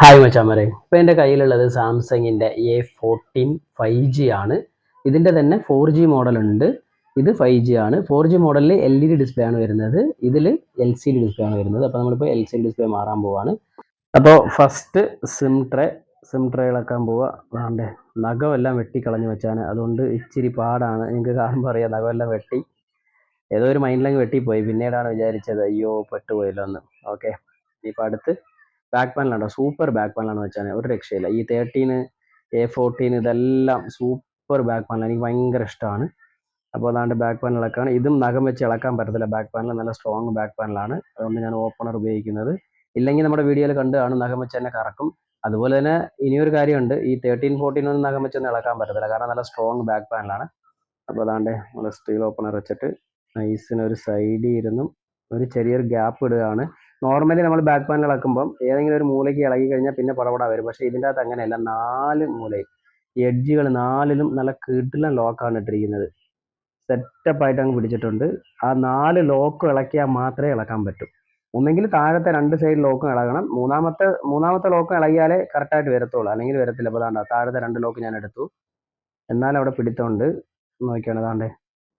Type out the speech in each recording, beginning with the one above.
Hi മച്ചാമരെ. ഇപ്പോൾ എന്റെ കയ്യിലുള്ളത് സാംസങ്ങിന്റെ എ ഫോർട്ടീൻ ഫൈവ് ജി ആണ്. ഇതിന്റെ തന്നെ ഫോർ ജി മോഡൽ ഉണ്ട്. ഇത് ഫൈവ് ജി ആണ്. ഫോർ ജി മോഡലിൽ എൽ ഇ ഡി ഡിസ്പ്ലേ ആണ് വരുന്നത്. ഇതിൽ എൽ സി ഡി ഡിസ്പ്ലേ ആണ് വരുന്നത്. അപ്പോൾ നമ്മളിപ്പോൾ എൽ സി ഡി ഡിസ്പ്ലേ മാറാൻ പോവാണ്. അപ്പോൾ first sim tray sim tray ഇളക്കാൻ പോവുക വേണ്ടേ നഖമെല്ലാം വെട്ടിക്കളഞ്ഞ് വെച്ചാണ് അതുകൊണ്ട് ഇച്ചിരി പാടാണ്. നിങ്ങൾക്ക് കാണുമ്പോൾ അറിയാം നഖമെല്ലാം വെട്ടി. ഏതോ ഒരു മൈൻഡിലങ്ങ് വെട്ടിപ്പോയി. പിന്നീടാണ് വിചാരിച്ചത് അയ്യോ പെട്ടുപോയല്ലോ എന്ന്. ഓക്കെ ഇപ്പം അടുത്ത് ബാക്ക് പാനലുണ്ടോ സൂപ്പർ ബാക്ക് പാനലാണ് വെച്ചാൽ ഒരു രക്ഷയില്ല. ഈ തേർട്ടീന് എ ഫോർട്ടീൻ ഇതെല്ലാം സൂപ്പർ ബാക്ക് പാനൽ എനിക്ക് ഭയങ്കര ഇഷ്ടമാണ്. അപ്പോൾ അതാണ്ട് ബാക്ക് പാനൽ ഇളക്കാണ് ഇതും നഖം വെച്ച് ഇളക്കാൻ പറ്റത്തില്ല. ബാക്ക് പാനൽ നല്ല സ്ട്രോങ് ബാക്ക് പാനലാണ് അതുകൊണ്ട് ഞാൻ ഓപ്പണർ ഉപയോഗിക്കുന്നത്. ഇല്ലെങ്കിൽ നമ്മുടെ വീഡിയോയിൽ കണ്ട് ആണ് നഖം വെച്ച് തന്നെ കറക്കും. അതുപോലെ തന്നെ ഇനിയൊരു കാര്യമുണ്ട്. ഈ തേർട്ടീൻ ഫോർട്ടീൻ ഒന്നും നഖം വെച്ചൊന്നും ഇളക്കാൻ പറ്റത്തില്ല. കാരണം നല്ല സ്ട്രോങ് ബാക്ക് പാനലാണ് അപ്പോൾ അതാണ്ട് നമ്മൾ സ്റ്റീൽ ഓപ്പണർ വെച്ചിട്ട് നൈസിന് ഒരു സൈഡിൽ ഇരുന്നും ഒരു ചെറിയൊരു ഗ്യാപ്പ് ഇടുകയാണ്. നോർമലി നമ്മൾ ബാക്ക് പാനൽ ഇളക്കുമ്പം ഏതെങ്കിലും ഒരു മൂലയ്ക്ക് ഇളകി കഴിഞ്ഞാൽ പിന്നെ പടപട വരും. പക്ഷേ ഇതിന്റെ അകത്ത് അങ്ങനെയല്ല. നാല് മൂലയും എഡ്ജുകൾ നാലിലും നല്ല കിടിലൻ ലോക്കാണ് ഇട്ടിരിക്കുന്നത്. സെറ്റപ്പ് ആയിട്ട് അങ്ങ് പിടിച്ചിട്ടുണ്ട്. ആ നാല് ലോക്ക് ഇളക്കിയാൽ മാത്രമേ ഇളക്കാൻ പറ്റൂ. ഒന്നെങ്കിൽ താഴത്തെ രണ്ട് സൈഡ് ലോക്കും ഇളകണം. മൂന്നാമത്തെ മൂന്നാമത്തെ ലോക്കും ഇളകിയാലേ കറക്റ്റായിട്ട് വരത്തുള്ളൂ. അല്ലെങ്കിൽ വരത്തില്ല. അപ്പോൾ അതാണ്ട് താഴത്തെ രണ്ട് ലോക്ക് ഞാൻ എടുത്തു. എന്നാലും അവിടെ പിടിത്തമുണ്ട്. നോക്കിയാണ് അതാണ്ട്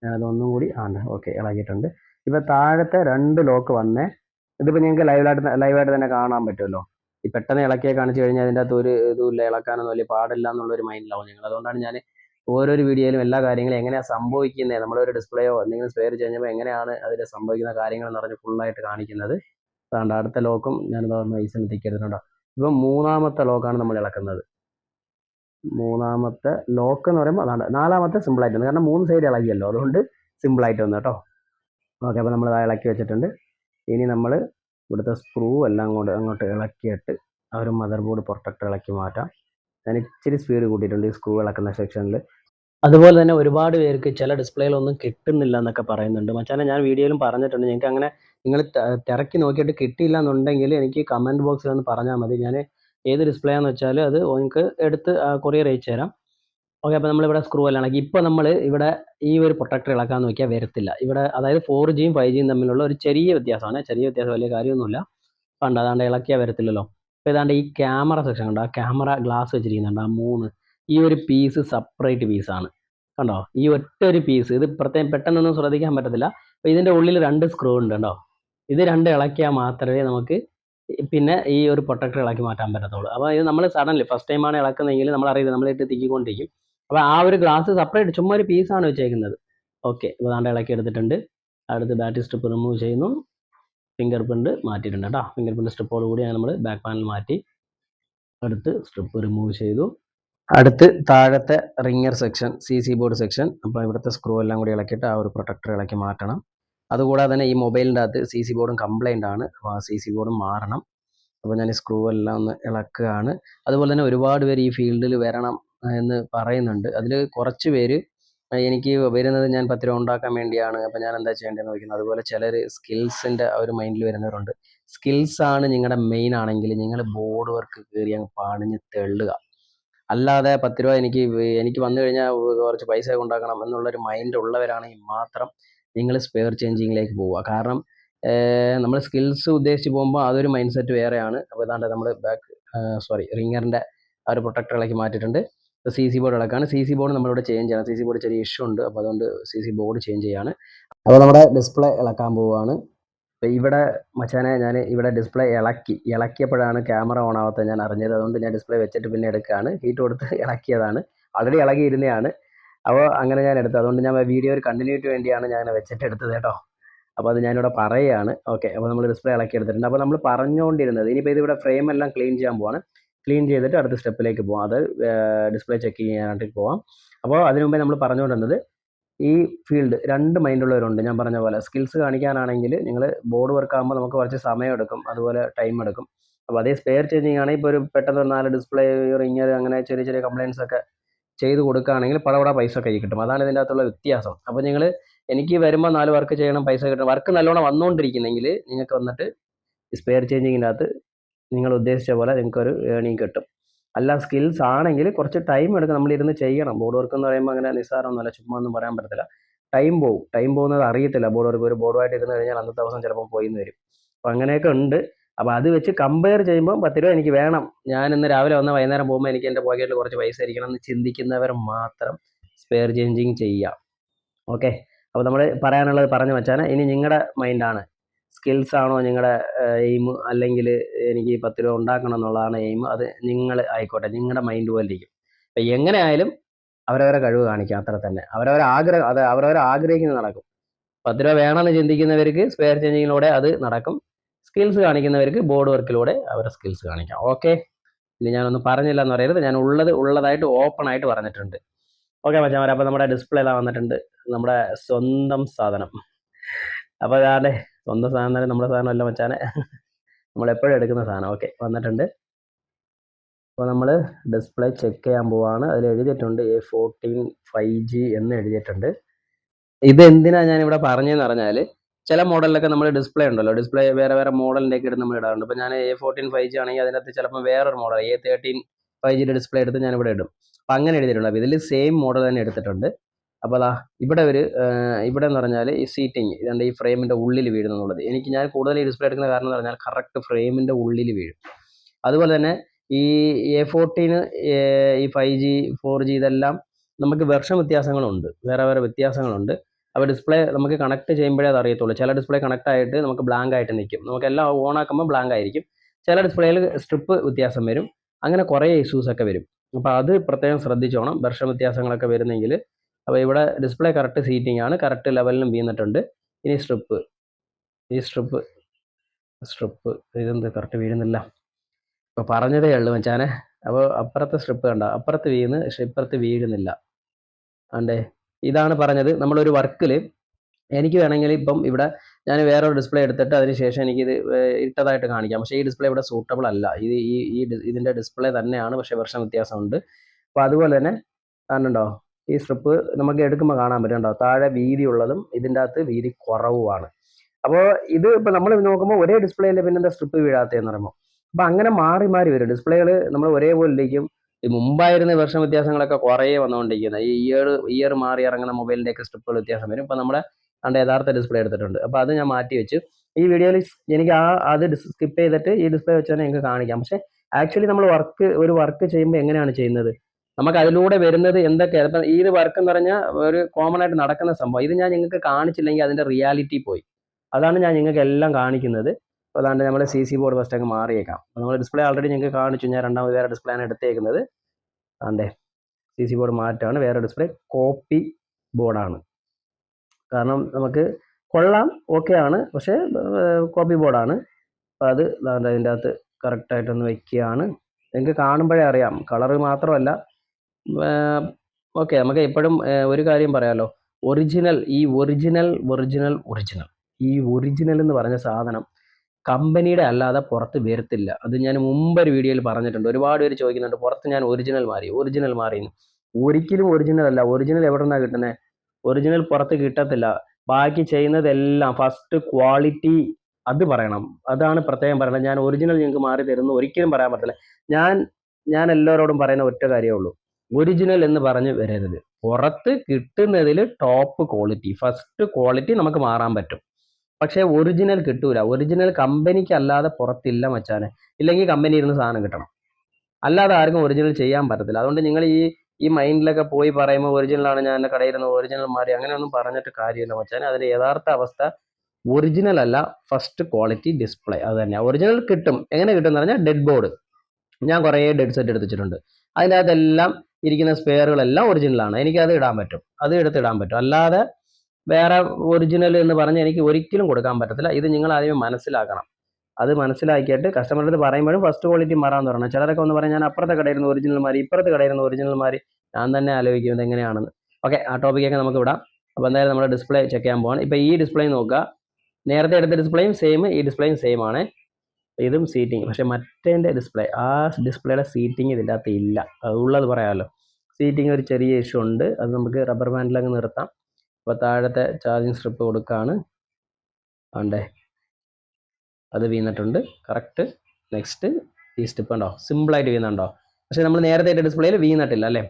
ഞാനതൊന്നും കൂടി ആണ്ട് ഓക്കെ ഇളകിയിട്ടുണ്ട്. ഇപ്പോൾ താഴത്തെ രണ്ട് ലോക്ക് വന്നേ ഇതിപ്പോൾ നിങ്ങൾക്ക് ലൈവായിട്ട് ലൈവായിട്ട് തന്നെ കാണാൻ പറ്റുമല്ലോ. ഈ പെട്ടെന്ന് ഇളക്കിയെ കാണിച്ചു കഴിഞ്ഞാൽ അതിന്റെ അകത്ത് ഒരു ഇതുമില്ല ഇളക്കാനൊന്നും വലിയ പാടില്ല എന്നുള്ളൊരു മൈൻഡിലാവും ഞങ്ങൾ അതുകൊണ്ടാണ് ഞാൻ ഓരോരോ വീഡിയോയിലും എല്ലാ കാര്യങ്ങളും എങ്ങനെയാണ് സംഭവിക്കുന്നത് നമ്മളൊരു ഡിസ്പ്ലേയോ എന്തെങ്കിലും സ്പെയർ ചെയ്യുമ്പോൾ എങ്ങനെയാണ് അതിൽ സംഭവിക്കുന്ന കാര്യങ്ങൾ എന്ന് പറഞ്ഞ് ഫുള്ളായിട്ട് കാണിക്കുന്നത്. അതുകൊണ്ട് അടുത്ത ലോക്കും ഞാനിത് നൈസിന് തിക്കെടുത്തിട്ടുണ്ടോ ഇപ്പം മൂന്നാമത്തെ ലോക്കാണ് നമ്മൾ ഇളക്കുന്നത്. മൂന്നാമത്തെ ലോക്ക് എന്ന് പറയുമ്പോൾ അതാണ് നാലാമത്തെ സിമ്പിളായിട്ട് വന്നു. കാരണം മൂന്ന് സൈഡ് ഇളകിയല്ലോ. അതുകൊണ്ട് സിമ്പിളായിട്ട് വന്നു കേട്ടോ. ഓക്കെ അപ്പോൾ നമ്മൾ ഇളക്കി വെച്ചിട്ടുണ്ട്. ഇനി നമ്മൾ ഇവിടുത്തെ സ്ക്രൂ എല്ലാം കൊണ്ട് അങ്ങോട്ട് ഇളക്കിയിട്ട് ആ ഒരു മദർ ബോർഡ് പ്രൊട്ടക്ടർ ഇളക്കി മാറ്റാം. ഞാൻ ഇച്ചിരി സ്പീഡ് കൂട്ടിയിട്ടുണ്ട് ഈ സ്ക്രൂ ഇളക്കുന്ന സെക്ഷനിൽ അതുപോലെ തന്നെ ഒരുപാട് പേർക്ക് ചില ഡിസ്പ്ലേയിലൊന്നും കിട്ടുന്നില്ല എന്നൊക്കെ പറയുന്നുണ്ട്. മച്ചാനെ ഞാൻ വീഡിയോയിലും പറഞ്ഞിട്ടുണ്ട്. ഞങ്ങൾക്ക് അങ്ങനെ നിങ്ങൾ തിരക്കി നോക്കിയിട്ട് കിട്ടിയില്ല എന്നുണ്ടെങ്കിൽ എനിക്ക് കമന്റ് ബോക്സിൽ ഒന്ന് പറഞ്ഞാൽ മതി. ഞാൻ ഏത് ഡിസ്പ്ലേ ആണെന്ന് വെച്ചാൽ അത് നിങ്ങൾക്ക് എടുത്ത് കൊറിയർ അയച്ചു തരാം. ഓക്കെ അപ്പോൾ നമ്മളിവിടെ സ്ക്രൂ എല്ലാം ഇളക്കി. ഇപ്പോൾ നമ്മൾ ഇവിടെ ഈ ഒരു പ്രൊട്ടക്ടർ ഇളക്കാൻ നോക്കിയാൽ വരത്തില്ല. ഇവിടെ അതായത് ഫോർ ജിയും ഫൈവ് ജിയും തമ്മിലുള്ള ഒരു ചെറിയ വ്യത്യാസമാണ്. ചെറിയ വ്യത്യാസം വലിയ കാര്യമൊന്നുമില്ല. പണ്ട് അതാണ്ട് ഇളക്കിയാൽ വരത്തില്ലല്ലോ. അപ്പോൾ ഏതാണ്ട് ഈ ക്യാമറ സെക്ഷൻ കണ്ടോ? ക്യാമറ ഗ്ലാസ് വെച്ചിരിക്കുന്നുണ്ട്. ആ മൂന്ന് ഈ ഒരു പീസ് സെപ്പറേറ്റ് പീസാണ് കണ്ടോ? ഈ ഒറ്റ ഒരു പീസ് ഇത് പ്രത്യേകം പെട്ടെന്നൊന്നും ശ്രദ്ധിക്കാൻ പറ്റത്തില്ല. അപ്പോൾ ഇതിന്റെ ഉള്ളിൽ രണ്ട് സ്ക്രൂ ഉണ്ട് കണ്ടോ? ഇത് രണ്ട് ഇളക്കിയാൽ മാത്രമേ നമുക്ക് പിന്നെ ഈ ഒരു പ്രൊട്ടക്ടർ ഇളക്കി മാറ്റാൻ പറ്റത്തുള്ളൂ. അപ്പോൾ ഇത് നമ്മൾ സഡൻലി ഫസ്റ്റ് ടൈമാണ് ഇളക്കുന്നതെങ്കിൽ നമ്മൾ അറിയുന്നത് നമ്മളിട്ട് തിക്കിക്കൊണ്ടിരിക്കും. അപ്പോൾ ആ ഒരു ഗ്ലാസ് സെപ്പറേറ്റ് ചുമ്മാ ഒരു പീസാണ് വെച്ചേക്കുന്നത്. ഓക്കെ ഇപ്പോൾ ദാണ്ട് ഇളക്കി എടുത്തിട്ടുണ്ട്. അടുത്ത് ബാറ്ററി സ്ട്രിപ്പ് റിമൂവ് ചെയ്യുന്നു. ഫിംഗർ പ്രിന്റ് മാറ്റിയിട്ടുണ്ട് കേട്ടോ ഫിംഗർ പ്രിന്റ് സ്ട്രിപ്പോട് കൂടി നമ്മൾ ബാക്ക് പാനൽ മാറ്റി അടുത്ത് സ്ട്രിപ്പ് റിമൂവ് ചെയ്തു. അടുത്ത് താഴത്തെ ringer section C C board section അപ്പോൾ ഇവിടുത്തെ സ്ക്രൂ എല്ലാം കൂടി ഇളക്കിയിട്ട് ആ ഒരു പ്രൊട്ടക്ടർ ഇളക്കി മാറ്റണം. അതുകൂടാതെ തന്നെ ഈ മൊബൈലിന്റെ അകത്ത് സി സി ബോർഡും കംപ്ലൈന്റ് ആണ്. അപ്പോൾ ആ സി സി ബോർഡും മാറണം. അപ്പോൾ ഞാൻ ഈ സ്ക്രൂ എല്ലാം ഒന്ന് ഇളക്കുകയാണ്. അതുപോലെ തന്നെ ഒരുപാട് പേര് ഈ ഫീൽഡിൽ വരണം എന്ന് പറയുന്നുണ്ട്. അതിൽ കുറച്ച് പേര് എനിക്ക് വരുന്നത് ഞാൻ പത്ത് രൂപ ഉണ്ടാക്കാൻ വേണ്ടിയാണ് അപ്പോൾ ഞാൻ എന്താ ചെയ്യേണ്ടതെന്ന് ചോദിക്കുന്നത്? അതുപോലെ ചിലർ സ്കിൽസിന്റെ ഒരു മൈൻഡിൽ വരുന്നവരുണ്ട്. സ്കിൽസാണ് നിങ്ങളുടെ മെയിൻ ആണെങ്കിൽ നിങ്ങൾ ബോർഡ് വർക്ക് കയറി അങ്ങ് പണിഞ്ഞ് തെള്ളുക. അല്ലാതെ പത്ത് രൂപ എനിക്ക് എനിക്ക് വന്നു കഴിഞ്ഞാൽ കുറച്ച് പൈസ ഉണ്ടാക്കണം എന്നുള്ളൊരു മൈൻഡ് ഉള്ളവരാണെങ്കിൽ മാത്രം നിങ്ങൾ സ്പെയർ ചേഞ്ചിങ്ങിലേക്ക് പോവുക. കാരണം നമ്മൾ സ്കിൽസ് ഉദ്ദേശിച്ച് പോകുമ്പോൾ അതൊരു മൈൻഡ് സെറ്റ് വേറെയാണ് അപ്പോൾ ഇതാണ്ട് നമ്മൾ ബാക്ക് സോറി റിങ്ങറിന്റെ ആ ഒരു പ്രൊട്ടക്ടറിലേക്ക് മാറ്റിയിട്ടുണ്ട്. സി സി ബോർഡ് അടക്കാണ് സി സി ബോർഡ് നമ്മളിവിടെ ചേഞ്ച് ചെയ്യണം. സി സി ബോർഡ് ചെറിയ ഇഷ്യൂ ഉണ്ട്. അപ്പോൾ അതുകൊണ്ട് സി സി ബോർഡ് ചേഞ്ച് ചെയ്യാണ്. അപ്പോൾ നമ്മുടെ ഡിസ്പ്ലേ ഇളക്കാൻ പോവുകയാണ് അപ്പോൾ ഇവിടെ മച്ചാനെ ഞാൻ ഇവിടെ ഡിസ്പ്ലേ ഇളക്കി. ഇളക്കിയപ്പോഴാണ് ക്യാമറ ഓൺ ആവാത്തത് ഞാൻ അറിഞ്ഞത്. അതുകൊണ്ട് ഞാൻ ഡിസ്പ്ലേ വെച്ചിട്ട് പിന്നെ എടുക്കുകയാണ്. ഹീറ്റ് കൊടുത്ത് ഇളക്കിയതാണ്. ആൾറെഡി ഇളകിയിരുന്നതാണ് അപ്പോൾ അങ്ങനെ ഞാൻ എടുത്തത്. അതുകൊണ്ട് ഞാൻ വീഡിയോ ഒരു കണ്ടിന്യൂറ്റി വേണ്ടിയാണ് ഞാൻ വെച്ചിട്ട് എടുത്തത് കേട്ടോ. അപ്പോൾ അത് ഞാനിവിടെ പറയുകയാണ്. ഓക്കെ അപ്പോൾ നമ്മൾ ഡിസ്പ്ലേ ഇളക്കി എടുത്തിട്ടുണ്ട് അപ്പോൾ നമ്മൾ പറഞ്ഞുകൊണ്ടിരുന്നത് ഇനിയിപ്പോൾ ഇതിവിടെ ഫ്രെയിം എല്ലാം ക്ലീൻ ചെയ്യാൻ പോവാണ്. ക്ലീൻ ചെയ്തിട്ട് അടുത്ത സ്റ്റെപ്പിലേക്ക് പോകാം അത് ഡിസ്പ്ലേ ചെക്ക് ചെയ്യാനായിട്ട് പോവാം. അപ്പോൾ അതിനു മുമ്പേ നമ്മൾ പറഞ്ഞുകൊണ്ടിരുന്നത് ഈ ഫീൽഡ് രണ്ട് മൈൻഡുള്ളവരുണ്ട് ഞാൻ പറഞ്ഞ പോലെ സ്കിൽസ് കാണിക്കാനാണെങ്കിൽ നിങ്ങൾ ബോർഡ് വർക്ക് ആകുമ്പോൾ നമുക്ക് കുറച്ച് സമയം എടുക്കും. അതുപോലെ ടൈം എടുക്കും. അപ്പോൾ അതേ സ്പെയർ ചേഞ്ചിങ് ആണെങ്കിൽ ഇപ്പോൾ ഒരു പെട്ടെന്ന് നാല് ഡിസ്പ്ലേ റിങ്ങർ അങ്ങനെ ചെറിയ ചെറിയ കംപ്ലയിൻസ് ഒക്കെ ചെയ്ത് കൊടുക്കുകയാണെങ്കിൽ പടപട പൈസ കൈ കിട്ടും. അതാണ് ഇതിന്റെ അകത്തുള്ള വ്യത്യാസം. അപ്പോൾ നിങ്ങൾ എനിക്ക് വരുമ്പോൾ നാല് വർക്ക് ചെയ്യണം പൈസ കിട്ടണം. വർക്ക് നല്ലോണം വന്നുകൊണ്ടിരിക്കുന്നെങ്കിൽ നിങ്ങൾക്ക് വന്നിട്ട് സ്പെയർ ചേഞ്ചിങ്ങിന്റെ അകത്ത് നിങ്ങൾ ഉദ്ദേശിച്ച പോലെ നിങ്ങൾക്ക് ഒരു ഏണിങ് കിട്ടും. അല്ല സ്കിൽസ് ആണെങ്കിൽ കുറച്ച് ടൈം എടുക്കും നമ്മൾ ഇരുന്ന് ചെയ്യണം. ബോർഡ് വർക്ക് എന്ന് പറയുമ്പോൾ അങ്ങനെ നിസ്സാരമൊന്നുമല്ല. ചുമ്മാ ഒന്നും പറയാൻ പറ്റത്തില്ല. ടൈം പോകും ടൈം പോകുന്നത് അറിയത്തില്ല. ബോർഡ് വർക്ക് ഒരു ബോർഡുമായിട്ട് ഇരുന്ന് കഴിഞ്ഞാൽ അന്നത്തെ ദിവസം ചിലപ്പോൾ പോയി എന്ന് വരും. അപ്പോൾ അങ്ങനെയൊക്കെ ഉണ്ട്. അപ്പോൾ അത് വെച്ച് കമ്പയർ ചെയ്യുമ്പോൾ പത്ത് രൂപ എനിക്ക് വേണം. ഞാൻ ഇന്ന് രാവിലെ വന്ന വൈകുന്നേരം പോകുമ്പോൾ എനിക്ക് എന്റെ പോക്കറ്റിൽ കുറച്ച് പൈസ ഇരിക്കണം എന്ന് ചിന്തിക്കുന്നവർ മാത്രം സ്പെയർ ചേഞ്ചിങ് ചെയ്യാം. ഓക്കെ അപ്പോൾ നമ്മൾ പറയാനുള്ളത് പറഞ്ഞു വെച്ചാൽ ഇനി നിങ്ങളുടെ മൈൻഡാണ് സ്കിൽസ് ആണോ നിങ്ങളുടെ എയിം അല്ലെങ്കിൽ എനിക്ക് ഈ പത്ത് രൂപ ഉണ്ടാക്കണം എന്നുള്ളതാണ് എയിം അത് നിങ്ങൾ ആയിക്കോട്ടെ നിങ്ങളുടെ മൈൻഡ് പോലെ ഇരിക്കും അപ്പം എങ്ങനെ ആയാലും അവരവരെ കഴിവ് കാണിക്കുക അത്ര തന്നെ. അവരവരെ ആഗ്രഹം അത് അവരവരെ ആഗ്രഹിക്കുന്നത് നടക്കും. പത്ത് രൂപ വേണമെന്ന് ചിന്തിക്കുന്നവർക്ക് സ്പെയർ ചേഞ്ചിങ്ങിലൂടെ അത് നടക്കും. സ്കിൽസ് കാണിക്കുന്നവർക്ക് ബോർഡ് വർക്കിലൂടെ അവരുടെ സ്കിൽസ് കാണിക്കാം. ഓക്കെ ഇനി ഞാനൊന്നും പറഞ്ഞില്ല എന്ന് പറയരുത്. ഞാൻ ഉള്ളത് ഉള്ളതായിട്ട് ഓപ്പൺ ആയിട്ട് പറഞ്ഞിട്ടുണ്ട്. ഓക്കെ മച്ചാമാരെ അപ്പോൾ നമ്മുടെ ഡിസ്പ്ലേ ഇതാ വന്നിട്ടുണ്ട്. നമ്മുടെ സ്വന്തം സാധനം. അപ്പോൾ അതാണ്ട് സ്വന്തം സാധനം തന്നെ നമ്മുടെ സാധനമല്ല മച്ചാനെ. നമ്മൾ എപ്പോഴും എടുക്കുന്ന സാധനം. ഓക്കെ വന്നിട്ടുണ്ട്. അപ്പോൾ നമ്മൾ ഡിസ്പ്ലേ ചെക്ക് ചെയ്യാൻ പോവാണ്. അതിൽ എഴുതിയിട്ടുണ്ട് എ ഫോർട്ടീൻ ഫൈവ് ജി എന്ന് എഴുതിയിട്ടുണ്ട്. ഇത് എന്തിനാണ് ഞാൻ ഇവിടെ പറഞ്ഞതെന്ന് പറഞ്ഞാൽ ചില മോഡലിലൊക്കെ നമ്മൾ ഡിസ്പ്ലേ ഉണ്ടല്ലോ. ഡിസ്പ്ലേ വേറെ വേറെ മോഡലിന്റെ ഒക്കെ എടുത്ത് നമ്മൾ ഇടാറുണ്ട്. ഇപ്പോൾ ഞാൻ എ ഫോർട്ടീൻ ഫൈവ് ജി ആണെങ്കിൽ അതിനകത്ത് ചിലപ്പോൾ വേറൊരു മോഡൽ എ തേർട്ടീൻ ഫൈവ് ജിയുടെ ഡിസ്പ്ലേ എടുത്ത് ഞാൻ ഇവിടെ ഇടും. അപ്പം അങ്ങനെ എഴുതിയിട്ടുണ്ട്. അപ്പോൾ ഇതിൽ സെയിം മോഡൽ തന്നെ എടുത്തിട്ടുണ്ട്. അപ്പോൾ അതാ ഇവിടെ ഒരു ഇവിടെ എന്ന് പറഞ്ഞാൽ ഈ സീറ്റിങ് ഇതുണ്ട് ഈ ഫ്രെയിമിന്റെ ഉള്ളിൽ വീഴുന്നു എന്നുള്ളത്. എനിക്ക് ഞാൻ കൂടുതൽ ഡിസ്പ്ലേ എടുക്കുന്ന കാരണം എന്ന് പറഞ്ഞാൽ കറക്റ്റ് ഫ്രെയിമിന്റെ ഉള്ളിൽ വീഴും. അതുപോലെ തന്നെ ഈ എ ഫോർട്ടീന് ഈ ഫൈവ് ജി ഫോർ ജി ഇതെല്ലാം നമുക്ക് വെർഷൻ വ്യത്യാസങ്ങളുണ്ട്. വേറെ വേറെ വ്യത്യാസങ്ങളുണ്ട്. അപ്പോൾ ഡിസ്പ്ലേ നമുക്ക് കണക്ട് ചെയ്യുമ്പോഴേ അത് അറിയത്തുള്ളൂ. ചില ഡിസ്പ്ലേ കണക്ട് ആയിട്ട് നമുക്ക് ബ്ലാങ്ക് ആയിട്ട് നിൽക്കും. നമുക്ക് എല്ലാം ഓൺ ആക്കുമ്പോൾ ബ്ലാങ്ക് ആയിരിക്കും. ചില ഡിസ്പ്ലേയിൽ സ്ട്രിപ്പ് വ്യത്യാസം വരും. അങ്ങനെ കുറേ ഇഷ്യൂസൊക്കെ വരും. അപ്പോൾ അത് പ്രത്യേകം ശ്രദ്ധിച്ചോണം. വെർഷൻ വ്യത്യാസങ്ങളൊക്കെ വരുന്നെങ്കിൽ അപ്പോൾ ഇവിടെ ഡിസ്പ്ലേ കറക്റ്റ് സീറ്റിംഗ് ആണ്. കറക്റ്റ് ലെവലിലും വീണിട്ടുണ്ട്. ഇനി സ്ട്രിപ്പ് ഈ സ്ട്രിപ്പ് സ്ട്രിപ്പ് ഇതെന്ത് കറക്റ്റ് വീഴുന്നില്ല. ഇപ്പോൾ പറഞ്ഞതേ ഉള്ളൂ മച്ചാനെ. അപ്പോൾ അപ്പുറത്തെ സ്ട്രിപ്പ് കണ്ട? അപ്പുറത്ത് വീഴുന്നു പക്ഷെ ഇപ്പുറത്ത് വീഴുന്നില്ല. അതെ ഇതാണ് പറഞ്ഞത്. നമ്മളൊരു വർക്കിൽ എനിക്ക് വേണമെങ്കിൽ ഇപ്പം ഇവിടെ ഞാൻ വേറൊരു ഡിസ്പ്ലേ എടുത്തിട്ട് അതിന് ശേഷം എനിക്കിത് ഇട്ടതായിട്ട് കാണിക്കാം. പക്ഷേ ഈ ഡിസ്പ്ലേ ഇവിടെ സൂട്ടബിൾ അല്ല. ഇത് ഈ ഈ ഇതിന്റെ ഡിസ്പ്ലേ തന്നെയാണ് പക്ഷേ വർഷം വ്യത്യാസമുണ്ട്. അപ്പോൾ അതുപോലെ തന്നെ കാണുന്നുണ്ടോ ഈ സ്ട്രിപ്പ് നമുക്ക് എടുക്കുമ്പോൾ കാണാൻ പറ്റും താഴെ വീതി ഉള്ളതും ഇതിന്റെ അകത്ത് വീതി കുറവുമാണ്. അപ്പോൾ ഇത് ഇപ്പോൾ നമ്മൾ നോക്കുമ്പോൾ ഒരേ ഡിസ്പ്ലേയിൽ പിന്നെ എന്താ സ്ട്രിപ്പ് വീഴാത്തതെന്ന് പറയുമ്പോൾ അപ്പോൾ അങ്ങനെ മാറി മാറി വരും. ഡിസ്പ്ലേകൾ നമ്മൾ ഒരേപോലെ ഇരിക്കും ഈ മുമ്പായിരുന്ന വർഷം വ്യത്യാസങ്ങളൊക്കെ കുറേ വന്നുകൊണ്ടിരിക്കുന്നത് ഈ ഇയർ ഇയർ മാറി ഇറങ്ങുന്ന മൊബൈലിന്റെയൊക്കെ സ്ട്രിപ്പുകൾ വ്യത്യാസം വരും. ഇപ്പോൾ നമ്മുടെ അതിന്റെ യഥാർത്ഥ ഡിസ്പ്ലേ എടുത്തിട്ടുണ്ട്. അപ്പോൾ അത് ഞാൻ മാറ്റി വെച്ചു. ഈ വീഡിയോയിൽ എനിക്ക് ആ അത് സ്കിപ്പ് ചെയ്തിട്ട് ഈ ഡിസ്പ്ലേ വെച്ച് തന്നെ നിങ്ങൾക്ക് കാണിക്കാം. പക്ഷേ ആക്ച്വലി നമ്മൾ വർക്ക് ഒരു വർക്ക് ചെയ്യുമ്പോൾ എങ്ങനെയാണ് ചെയ്യുന്നത്? നമുക്ക് അതിലൂടെ വരുന്നത് എന്തൊക്കെയാണ് ഇപ്പം ഈ വർക്ക് എന്ന് പറഞ്ഞാൽ ഒരു കോമൺ ആയിട്ട് നടക്കുന്ന സംഭവം. ഇത് ഞാൻ നിങ്ങൾക്ക് കാണിച്ചില്ലെങ്കിൽ അതിന്റെ റിയാലിറ്റി പോയി. അതാണ് ഞാൻ നിങ്ങൾക്ക് എല്ലാം കാണിക്കുന്നത്. അതാണ് നമ്മൾ സി സി ബോർഡ് അങ്ങ് മാറിയേക്കാം. നമ്മൾ ഡിസ്പ്ലേ ആൾറെഡി നിങ്ങൾക്ക് കാണിച്ചു. ഞാൻ രണ്ടാമത് വേറെ ഡിസ്പ്ലേ ആണ് എടുത്തേക്കുന്നത്. അതെ സി സി ബോർഡ് മാറ്റാണ്. വേറെ ഡിസ്പ്ലേ കോപ്പി ബോർഡാണ് കാരണം നമുക്ക് കൊള്ളാം ഓക്കെ ആണ്. പക്ഷേ കോപ്പി ബോർഡാണ് അപ്പോൾ അത് അതിന്റെ അകത്ത് കറക്റ്റായിട്ടൊന്ന് വയ്ക്കുകയാണ് നിങ്ങൾക്ക് കാണുമ്പോഴേ അറിയാം. കളറ് മാത്രമല്ല. ഓക്കെ നമുക്ക് എപ്പോഴും ഒരു കാര്യം പറയാമല്ലോ ഒറിജിനൽ ഈ ഒറിജിനൽ ഒറിജിനൽ ഒറിജിനൽ. ഈ ഒറിജിനൽ എന്ന് പറഞ്ഞ സാധനം കമ്പനിയുടെ അല്ലാതെ പുറത്ത് വരത്തില്ല. അത് ഞാൻ മുമ്പ് ഒരു വീഡിയോയിൽ പറഞ്ഞിട്ടുണ്ട്. ഒരുപാട് പേര് ചോദിക്കുന്നുണ്ട് പുറത്ത് ഞാൻ ഒറിജിനൽ മാറി ഒറിജിനൽ മാറി ഒരിക്കലും ഒറിജിനൽ അല്ല. ഒറിജിനൽ എവിടെ നിന്നാണ് കിട്ടുന്നത് ഒറിജിനൽ പുറത്ത് കിട്ടത്തില്ല. ബാക്കി ചെയ്യുന്നതെല്ലാം ഫസ്റ്റ് ക്വാളിറ്റി അത് പറയണം. അതാണ് പ്രത്യേകം പറയുന്നത് ഞാൻ ഒറിജിനൽ നിങ്ങൾക്ക് മാറി തരുന്നു ഒരിക്കലും പറയാൻ പറ്റില്ല ഞാൻ ഞാൻ എല്ലാവരോടും പറയുന്ന ഒറ്റ കാര്യമേ ഉള്ളൂ. ഒറിജിനൽ എന്ന് പറഞ്ഞ് വരരുത്. പുറത്ത് കിട്ടുന്നതിൽ ടോപ്പ് ക്വാളിറ്റി ഫസ്റ്റ് ക്വാളിറ്റി നമുക്ക് മാറാൻ പറ്റും. പക്ഷേ ഒറിജിനൽ കിട്ടൂല. ഒറിജിനൽ കമ്പനിക്ക് അല്ലാതെ പുറത്തില്ല മച്ചാനെ. ഇല്ലെങ്കിൽ കമ്പനി ഇരുന്ന് സാധനം കിട്ടണം. അല്ലാതെ ആർക്കും ഒറിജിനൽ ചെയ്യാൻ പറ്റത്തില്ല. അതുകൊണ്ട് നിങ്ങൾ ഈ ഈ മൈൻഡിലൊക്കെ പോയി പറയുമ്പോൾ ഒറിജിനലാണ് ഞാൻ എന്റെ കടയിൽ നിന്ന് ഒറിജിനൽ മാറി അങ്ങനെയൊന്നും പറഞ്ഞിട്ട് കാര്യമില്ല മച്ചാനെ. അതിന്റെ യഥാർത്ഥ അവസ്ഥ ഒറിജിനൽ അല്ല ഫസ്റ്റ് ക്വാളിറ്റി ഡിസ്പ്ലേ അത് തന്നെ. ഒറിജിനൽ കിട്ടും. എങ്ങനെ കിട്ടും എന്ന് പറഞ്ഞാൽ ഡെഡ് ബോർഡ് ഞാൻ കുറേ ഡെഡ് സെറ്റ് എടുത്തിട്ടുണ്ട്. അതിനകത്തെല്ലാം ഇരിക്കുന്ന സ്പെയറുകളെല്ലാം ഒറിജിനലാണ്. എനിക്കത് ഇടാൻ പറ്റും. അത് എടുത്ത് ഇടാൻ പറ്റും. അല്ലാതെ വേറെ ഒറിജിനൽ എന്ന് പറഞ്ഞ് എനിക്ക് ഒരിക്കലും കൊടുക്കാൻ പറ്റത്തില്ല. ഇത് നിങ്ങൾ ആദ്യം മനസ്സിലാക്കണം. അത് മനസ്സിലാക്കിയിട്ട് കസ്റ്റമറുടെ പറയുമ്പോഴും ഫസ്റ്റ് ക്വാളിറ്റി മാറാമെന്ന് പറയണം. ചിലരൊക്കെ ഒന്ന് പറഞ്ഞാൽ ഞാൻ അപ്പുറത്തെ കടയിരുന്ന നിന്ന് ഒറിജിനൽ മാറി ഇപ്പുറത്തെ കടയിരുന്ന നിന്ന് ഒറിജിനൽ മാറി. ഞാൻ തന്നെ ആലോചിക്കും ഇത് എങ്ങനെയാണെന്ന്. ഓക്കെ ആ ടോപ്പിക്കൊക്കെ നമുക്ക് വിടാം. അപ്പോൾ എന്തായാലും നമ്മൾ ഡിസ്പ്ലേ ചെക്ക് ചെയ്യാൻ പോവാണ്. ഇപ്പോൾ ഈ ഡിസ്പ്ലേ നോക്കുക. നേരത്തെ എടുത്ത ഡിസ്പ്ലേയും സെയിം ഈ ഡിസ്പ്ലേയും സെയിം ആണ്. ഇതും സീറ്റിംഗ് പക്ഷേ മറ്റേന്റെ ഡിസ്പ്ലേ ആ ഡിസ്പ്ലേയുടെ സീറ്റിംഗ് ഇതിന്റെ അകത്ത് ഇല്ല. ഉള്ളത് പറയാമല്ലോ. സീറ്റിംഗ് ഒരു ചെറിയ ഇഷ്യൂ ഉണ്ട്. അത് നമുക്ക് റബ്ബർ ബാൻഡിൽ അങ്ങ് നിർത്താം. അപ്പോൾ താഴത്തെ ചാർജിങ് സ്ട്രിപ്പ് കൊടുക്കുകയാണ് ആണ്ടേ അത് വീണിട്ടുണ്ട്. കറക്റ്റ് നെക്സ്റ്റ് ഈ സ്റ്റിപ്പ് ഉണ്ടോ സിമ്പിളായിട്ട് വീണുണ്ടോ പക്ഷേ നമ്മൾ നേരത്തെ ഡിസ്പ്ലേയിൽ വീണിട്ടില്ല അല്ലേ?